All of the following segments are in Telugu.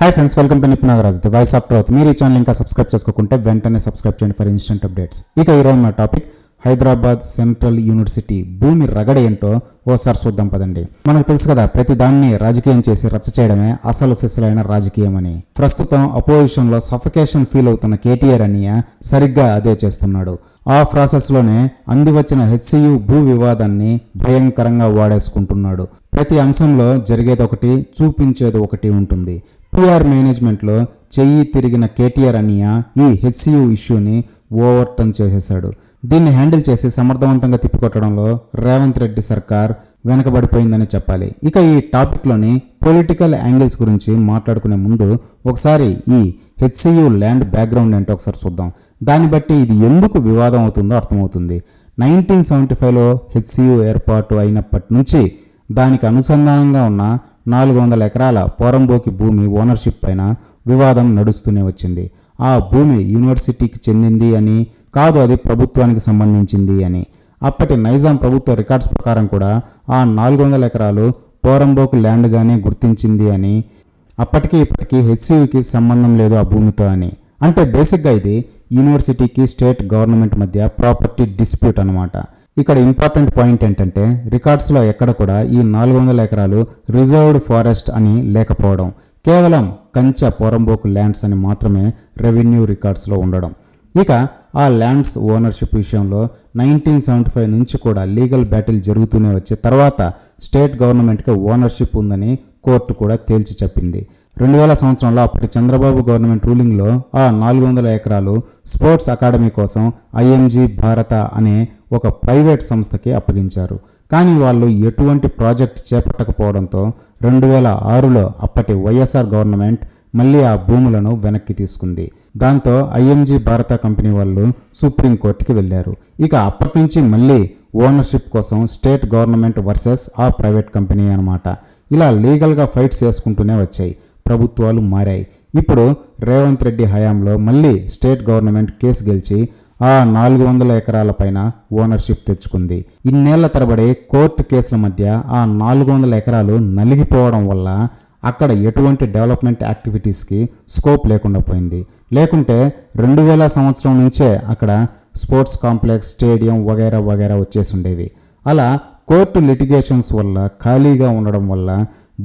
Hi friends welcome to Nipuna Nagaraj the voice of truth మీరు ఈ ఛానల్ ఇంకా సబ్స్క్రైబ్ చేసుకోకుంటే వెంటనే సబ్స్క్రైబ్ చేయండి ఫర్ ఇన్స్టెంట్ అప్డేట్స్ ఇక ఈరోజు మా టాపిక్ హైదరాబాద్ సెంట్రల్ యూనివర్సిటీ భూమి రగడ ఏంటో ఓసారి చూద్దాం పదండి. మనకు తెలుసు కదా ప్రతి దాన్ని రాజకీయం చేసి రచ్చ చేయడమే అసలు సిసలైన రాజకీయం అని. ప్రస్తుతం అపోజిషన్లో సఫకేషన్ ఫీల్ అవుతున్న కేటీఆర్ అనియ సరిగ్గా అదే చేస్తున్నాడు. ఆ ప్రాసెస్లోనే అందివచ్చిన అంది వచ్చిన హెచ్సియు భూ వివాదాన్ని భయంకరంగా వాడేసుకుంటున్నాడు. ప్రతి అంశంలో జరిగేది ఒకటి చూపించేది ఒకటి ఉంటుంది. పిఆర్ మేనేజ్మెంట్లో చెయ్యి తిరిగిన కేటీఆర్ అనియ ఈ హెచ్సియు ఇష్యూని ఓవర్ టర్న్ చేసేశాడు. దీన్ని హ్యాండిల్ చేసి సమర్థవంతంగా తిప్పికొట్టడంలో రేవంత్ రెడ్డి సర్కార్ వెనకబడిపోయిందని చెప్పాలి. ఇక ఈ టాపిక్లోని పొలిటికల్ యాంగిల్స్ గురించి మాట్లాడుకునే ముందు ఒకసారి ఈ హెచ్సియు ల్యాండ్ బ్యాక్గ్రౌండ్ ఏంటో ఒకసారి చూద్దాం. దాన్ని బట్టి ఇది ఎందుకు వివాదం అవుతుందో అర్థమవుతుంది. నైన్టీన్ సెవెంటీ ఫైవ్లో హెచ్సియు ఏర్పాటు అయినప్పటి నుంచి దానికి అనుసంధానంగా ఉన్న నాలుగు వందల ఎకరాల పోరంబోకి భూమి ఓనర్షిప్ పైన వివాదం నడుస్తూనే వచ్చింది. ఆ భూమి యూనివర్సిటీకి చెందింది అని కాదు అది ప్రభుత్వానికి సంబంధించింది అని. అప్పటి నైజాం ప్రభుత్వ రికార్డ్స్ ప్రకారం కూడా ఆ నాలుగు వందల ఎకరాలు పోరంబోకు ల్యాండ్గానే గుర్తించింది అని అప్పటికి ఇప్పటికీ హెచ్సియుకి సంబంధం లేదు ఆ భూమితో అని. అంటే బేసిక్గా ఇది యూనివర్సిటీకి స్టేట్ గవర్నమెంట్ మధ్య ప్రాపర్టీ డిస్ప్యూట్ అనమాట ఇక్కడ ఇంపార్టెంట్ పాయింట్ ఏంటంటే రికార్డ్స్లో ఎక్కడ కూడా ఈ నాలుగు వందల ఎకరాలు రిజర్వ్డ్ ఫారెస్ట్ అని లేకపోవడం. కేవలం కంచ పోరంబోకు ల్యాండ్స్ అని మాత్రమే రెవెన్యూ రికార్డ్స్లో ఉండడం. ఇక ఆ ల్యాండ్స్ ఓనర్షిప్ విషయంలో నైన్టీన్ సెవెంటీ ఫైవ్ నుంచి కూడా లీగల్ బ్యాటిల్ జరుగుతూనే వచ్చే తర్వాత స్టేట్ గవర్నమెంట్కి ఓనర్షిప్ ఉందని కోర్టు కూడా తేల్చి చెప్పింది. రెండు వేల సంవత్సరంలో అప్పటి చంద్రబాబు గవర్నమెంట్ రూలింగ్లో ఆ నాలుగు వందల ఎకరాలు స్పోర్ట్స్ అకాడమీ కోసం ఐఎంజీ భారత అనే ఒక ప్రైవేట్ సంస్థకి అప్పగించారు. కానీ వాళ్ళు ఎటువంటి ప్రాజెక్ట్ చేపట్టకపోవడంతో రెండు వేల ఆరులో అప్పటి వైఎస్ఆర్ గవర్నమెంట్ మళ్ళీ ఆ భూములను వెనక్కి తీసుకుంది. దాంతో ఐఎంజీ భారత కంపెనీ వాళ్ళు సుప్రీంకోర్టుకి వెళ్ళారు. ఇక అప్పటి నుంచి మళ్ళీ ఓనర్షిప్ కోసం స్టేట్ గవర్నమెంట్ వర్సెస్ ఆ ప్రైవేట్ కంపెనీ అనమాట ఇలా లీగల్గా ఫైట్స్ చేసుకుంటూనే వచ్చాయి. ప్రభుత్వాలు మారాయి. ఇప్పుడు రేవంత్ రెడ్డి హయాంలో మళ్ళీ స్టేట్ గవర్నమెంట్ కేసు గెలిచి ఆ నాలుగు వందల ఎకరాల పైన ఓనర్షిప్ తెచ్చుకుంది. ఇన్నేళ్ళ తరబడి కోర్టు కేసుల మధ్య ఆ నాలుగు వందల ఎకరాలు నలిగిపోవడం వల్ల అక్కడ ఎటువంటి డెవలప్మెంట్ యాక్టివిటీస్కి స్కోప్ లేకుండా పోయింది. లేకుంటే రెండు వేల సంవత్సరం నుంచే అక్కడ స్పోర్ట్స్ కాంప్లెక్స్ స్టేడియం వగైరా వగైరా వచ్చేసి ఉండేవి అలా కోర్టు లిటిగేషన్స్ వల్ల ఖాళీగా ఉండడం వల్ల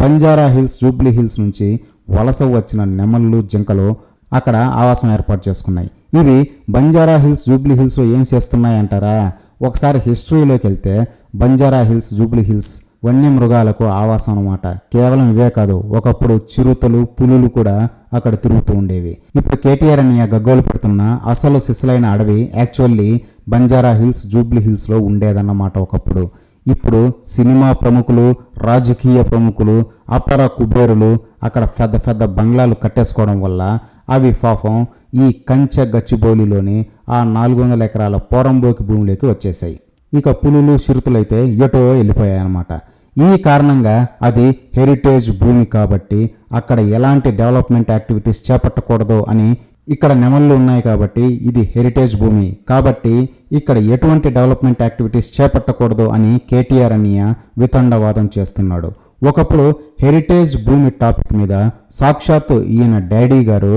బంజారా హిల్స్ జూబ్లీ హిల్స్ నుంచి వలస వచ్చిన నెమళ్ళు జింకలు అక్కడ ఆవాసం ఏర్పాటు చేసుకున్నాయి. ఇవి బంజారా హిల్స్ జూబ్లీ హిల్స్లో ఏం చేస్తున్నాయి అంటారా ఒకసారి హిస్టరీలోకి వెళ్తే బంజారా హిల్స్ జూబ్లీ హిల్స్ వన్యమృగాలకు ఆవాసం అన్నమాట. కేవలం ఇవే కాదు ఒకప్పుడు చిరుతలు పులులు కూడా అక్కడ తిరుగుతూ ఉండేవి. ఇప్పుడు కేటీఆర్ అని గగ్గోలు పెడుతున్న అసలు సిసలైన అడవి యాక్చువల్లీ బంజారా హిల్స్ జూబ్లీ హిల్స్లో ఉండేదన్నమాట ఒకప్పుడు. ఇప్పుడు సినిమా ప్రముఖులు రాజకీయ ప్రముఖులు అపర కుబేరులు అక్కడ పెద్ద పెద్ద బంగ్లాలు కట్టేసుకోవడం వల్ల అవి పాపం ఈ కంచె గచ్చిబౌలిలోని ఆ నాలుగు వందల ఎకరాల పోరంబోకి భూమిలోకి వచ్చేసాయి ఇక పులులు చిరుతులైతే ఎటో వెళ్ళిపోయాయన్నమాట. ఈ కారణంగా అది హెరిటేజ్ భూమి కాబట్టి అక్కడ ఎలాంటి డెవలప్మెంట్ యాక్టివిటీస్ చేపట్టకూడదు అని ఇక్కడ నెమళ్ళు ఉన్నాయి కాబట్టి ఇది హెరిటేజ్ భూమి. కాబట్టి ఇక్కడ ఎటువంటి డెవలప్మెంట్ యాక్టివిటీస్ చేపట్టకూడదు అని కేటీఆర్ అనియ వితండవాదం చేస్తున్నాడు. ఒకప్పుడు హెరిటేజ్ భూమి టాపిక్ మీద సాక్షాత్తు ఈయన డాడీ గారు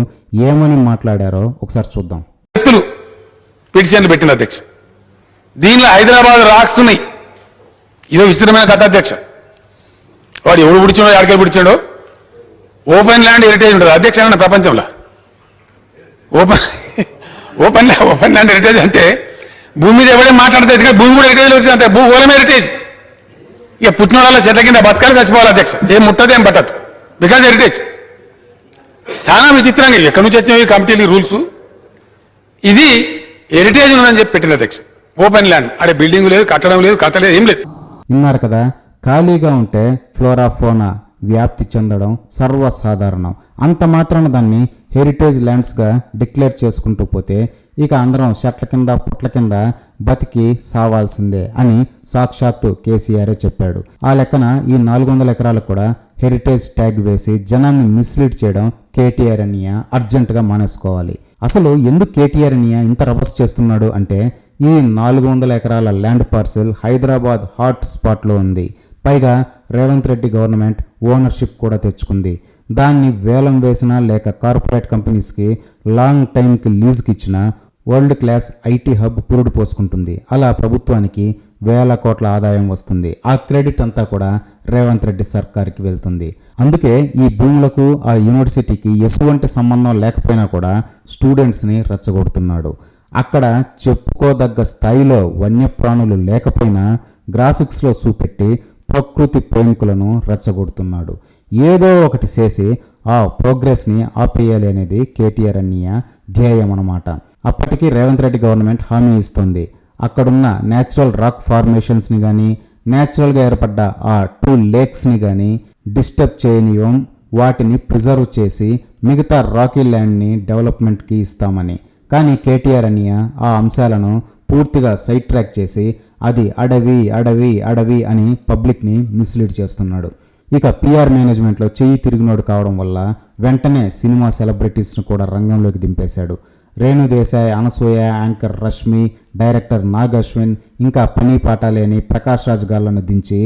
ఏమని మాట్లాడారో ఒకసారి చూద్దాం. వ్యక్తులు పిటిషన్లు పెట్టిన అధ్యక్ష. దీనిలో హైదరాబాద్ రాక్స్ ఉన్నాయి. ఇదో విచిత్రమైన కథ అధ్యక్ష. వాడు ఎవడు పిడిచాడో ఎక్కడికి పిడిచాడో ఓపెన్ ల్యాండ్ హెరిటేజ్ ఉంటుంది. అధ్యక్ష ప్రపంచంలో? Open open land open land heritage అంటే భూమి మీద ఎవడే మాట్లాడతాయి కానీ భూమి కూడా హెరిటేజ్ వచ్చింది అంతే. భూ ఓలం హెరిటేజ్ ఇక పుట్టిన వాళ్ళ చెట్ల కింద బతకాలి చచ్చిపోవాలి అధ్యక్ష. ఏం ముట్టదు ఏం పట్టదు. బికాజ్ హెరిటేజ్ చాలా విచిత్రంగా ఎక్కడి నుంచి వచ్చినాయి ఈ కమిటీలు రూల్స్ ఇది హెరిటేజ్ ఉందని చెప్పి పెట్టిన అధ్యక్ష. ఓపెన్ ల్యాండ్ అడే బిల్డింగ్ లేదు కట్టడం లేదు కథ లేదు ఏం లేదు. విన్నారు కదా? ఖాళీగా ఉంటే ఫ్లోరా ఫోనా వ్యాప్తి చెందడం సర్వసాధారణం. అంత మాత్రాన దాన్ని హెరిటేజ్ ల్యాండ్స్గా డిక్లేర్ చేసుకుంటూ పోతే ఇక అందరం చెట్ల కింద పుట్ల కింద బతికి సావాల్సిందే అని సాక్షాత్తు కేసీఆరే చెప్పాడు. ఆ లెక్కన ఈ నాలుగు వందల ఎకరాలు కూడా హెరిటేజ్ ట్యాగ్ వేసి జనాన్ని మిస్లీడ్ చేయడం కేటీఆర్ అనియ అర్జెంటుగా మానేసుకోవాలి. అసలు ఎందుకు కేటీఆర్ అనియ ఇంత రభస్ చేస్తున్నాడు అంటే ఈ నాలుగు వందల ఎకరాల ల్యాండ్ పార్సిల్ హైదరాబాద్ హాట్ స్పాట్లో ఉంది. పైగా రేవంత్ రెడ్డి గవర్నమెంట్ ఓనర్షిప్ కూడా తెచ్చుకుంది. దాన్ని వేలం వేసినా లేక కార్పొరేట్ కంపెనీస్కి లాంగ్ టైంకి లీజుకి ఇచ్చిన వరల్డ్ క్లాస్ ఐటీ హబ్ పురుడు పోసుకుంటుంది. అలా ప్రభుత్వానికి వేల కోట్ల ఆదాయం వస్తుంది. ఆ క్రెడిట్ అంతా కూడా రేవంత్ రెడ్డి సర్కార్కి వెళ్తుంది. అందుకే ఈ భూములకు ఆ యూనివర్సిటీకి ఎటువంటి సంబంధం లేకపోయినా కూడా స్టూడెంట్స్ని రెచ్చగొడుతున్నాడు. అక్కడ చెప్పుకోదగ్గ స్థాయిలో వన్యప్రాణులు లేకపోయినా గ్రాఫిక్స్లో చూపెట్టి ప్రకృతి ప్రేమికులను రెచ్చగొడుతున్నాడు. ఏదో ఒకటి చేసి ఆ ప్రోగ్రెస్ని ఆపేయాలి అనేది కేటీఆర్ అన్నయ్య ధ్యేయం అన్నమాట. అప్పటికి రేవంత్ రెడ్డి గవర్నమెంట్ హామీ ఇస్తుంది. అక్కడున్న న్యాచురల్ రాక్ ఫార్మేషన్స్ని కానీ న్యాచురల్గా ఏర్పడ్డ ఆ టూ లేక్స్ని కానీ డిస్టర్బ్ చేయనివ్వం వాటిని ప్రిజర్వ్ చేసి మిగతా రాకీ ల్యాండ్ని డెవలప్మెంట్కి ఇస్తామని. కానీ కేటీఆర్ అనియ ఆ అంశాలను పూర్తిగా సైట్ ట్రాక్ చేసి అది అడవి అడవి అడవి అని పబ్లిక్ని మిస్లీడ్ చేస్తున్నాడు. ఇక పిఆర్ మేనేజ్మెంట్లో చెయ్యి తిరిగినోడు కావడం వల్ల వెంటనే సినిమా సెలబ్రిటీస్ను కూడా రంగంలోకి దింపేశాడు. రేణు దేశాయ్ అనసూయ యాంకర్ రష్మి డైరెక్టర్ నాగ్ అశ్విన్ ఇంకా పని పాట లేని ప్రకాష్ రాజ్ గాళ్ళను దించి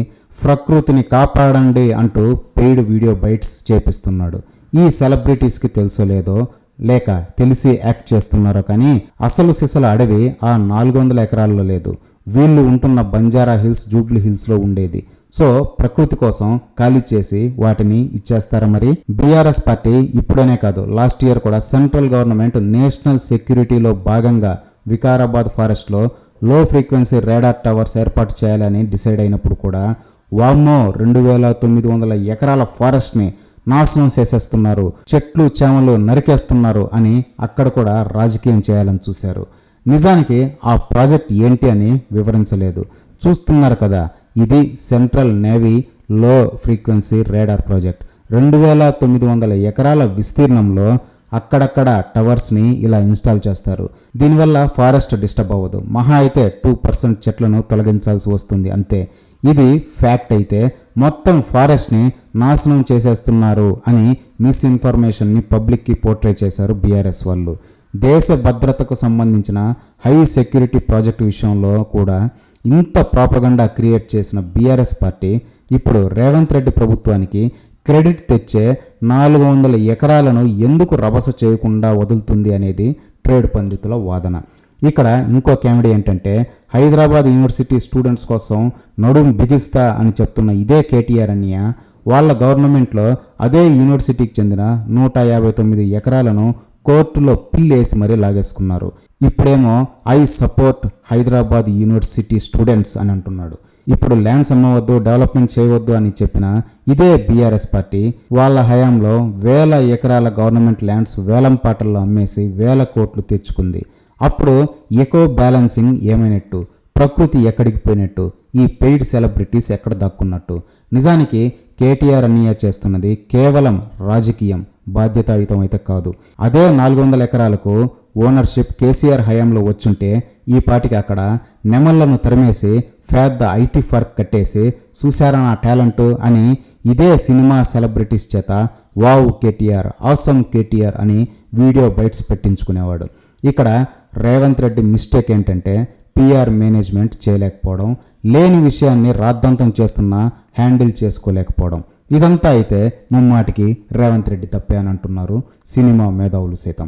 ప్రకృతిని కాపాడండి అంటూ పెయిడ్ వీడియో బైట్స్ చేపిస్తున్నాడు. ఈ సెలబ్రిటీస్కి తెలుసో లేదో లేక తెలిసి యాక్ట్ చేస్తున్నారో కానీ అసలు సిసల అడవి ఆ నాలుగు వందల ఎకరాల్లో లేదు. వీళ్ళు ఉంటున్న బంజారా హిల్స్ జూబ్లీ హిల్స్లో ఉండేది. సో ప్రకృతి కోసం ఖాళీ చేసి వాటిని ఇచ్చేస్తారా మరి? బీఆర్ఎస్ పార్టీ ఇప్పుడనే కాదు లాస్ట్ ఇయర్ కూడా సెంట్రల్ గవర్నమెంట్ నేషనల్ సెక్యూరిటీలో భాగంగా వికారాబాద్ ఫారెస్ట్లో లో ఫ్రీక్వెన్సీ రేడార్ టవర్స్ ఏర్పాటు చేయాలని డిసైడ్ అయినప్పుడు కూడా వామ్మో రెండు వేల తొమ్మిది వందల ఎకరాల ఫారెస్ట్ని నాశనం చేసేస్తున్నారు చెట్లు చేమలు నరికేస్తున్నారు అని అక్కడ కూడా రాజకీయం చేయాలని చూశారు. నిజానికి ఆ ప్రాజెక్ట్ ఏంటి అని వివరించలేదు. చూస్తున్నారు కదా ఇది central navy low frequency radar project. రెండు వేల తొమ్మిది వందల ఎకరాల విస్తీర్ణంలో అక్కడక్కడ టవర్స్ని ఇలా ఇన్స్టాల్ చేస్తారు. దీనివల్ల ఫారెస్ట్ డిస్టర్బ్ అవ్వదు. మహా అయితే టూ పర్సెంట్ చెట్లను తొలగించాల్సి వస్తుంది అంతే. ఇది ఫ్యాక్ట్ అయితే మొత్తం ఫారెస్ట్ని నాశనం చేసేస్తున్నారు అని మిస్ఇన్ఫర్మేషన్ని పబ్లిక్కి పోర్ట్రే చేశారు బీఆర్ఎస్ వాళ్ళు. దేశ భద్రతకు సంబంధించిన హై సెక్యూరిటీ ప్రాజెక్ట్ విషయంలో కూడా ఇంత ప్రాపగండా క్రియేట్ చేసిన బీఆర్ఎస్ పార్టీ ఇప్పుడు రేవంత్ రెడ్డి ప్రభుత్వానికి క్రెడిట్ తెచ్చే నాలుగు వందల ఎకరాలను ఎందుకు రభస చేయకుండా వదులుతుంది అనేది ట్రేడ్ పండితుల వాదన. ఇక్కడ ఇంకో కామెడీ ఏంటంటే హైదరాబాద్ యూనివర్సిటీ స్టూడెంట్స్ కోసం నడుం బిగిస్తా అని చెప్తున్న ఇదే కేటీఆర్ అన్నయ్య వాళ్ళ గవర్నమెంట్లో అదే యూనివర్సిటీకి చెందిన నూట యాభై తొమ్మిది ఎకరాలను కోర్టులో పిల్లేసి మరీ లాగేసుకున్నారు. ఇప్పుడేమో I support Hyderabad university students అని అంటున్నాడు. ఇప్పుడు ల్యాండ్స్ అమ్మవద్దు డెవలప్మెంట్ చేయవద్దు అని చెప్పిన ఇదే బీఆర్ఎస్ పార్టీ వాళ్ళ హయాంలో వేల ఎకరాల గవర్నమెంట్ ల్యాండ్స్ వేలం పాటల్లో అమ్మేసి వేల కోట్లు తెచ్చుకుంది. అప్పుడు ఎకో బ్యాలెన్సింగ్ ఏమైనట్టు? ప్రకృతి ఎక్కడికి పోయినట్టు? ఈ పెయిడ్ సెలబ్రిటీస్ ఎక్కడ దక్కున్నట్టు? నిజానికి కేటీఆర్ అన్నయ్య చేస్తున్నది కేవలం రాజకీయం బాధ్యతాయుతం అయితే కాదు. అదే నాలుగు వందల ఎకరాలకు ఓనర్షిప్ కేసీఆర్ హయాంలో వచ్చుంటే ఈ పాటికి అక్కడ నెమళ్ళను తరిమేసి పెద్ద ఐటీ ఫర్క్ కట్టేసి చూశారా నా టాలెంట్ అని ఇదే సినిమా సెలబ్రిటీస్ చేత వావ్ కేటీఆర్ ఆసమ్ కేటీఆర్ అని వీడియో బైట్స్ పెట్టించుకునేవాడు. ఇక్కడ రేవంత్ రెడ్డి మిస్టేక్ ఏంటంటే పిఆర్ మేనేజ్మెంట్ చేయలేకపోవడం లేని విషయాన్ని రాద్ధాంతం చేస్తున్నా హ్యాండిల్ చేసుకోలేకపోవడం. ఇదంతా అయితే ముమ్మాటికి రేవంత్ రెడ్డి తప్పే అని అంటున్నారు సినిమా మేధావులు సైతం.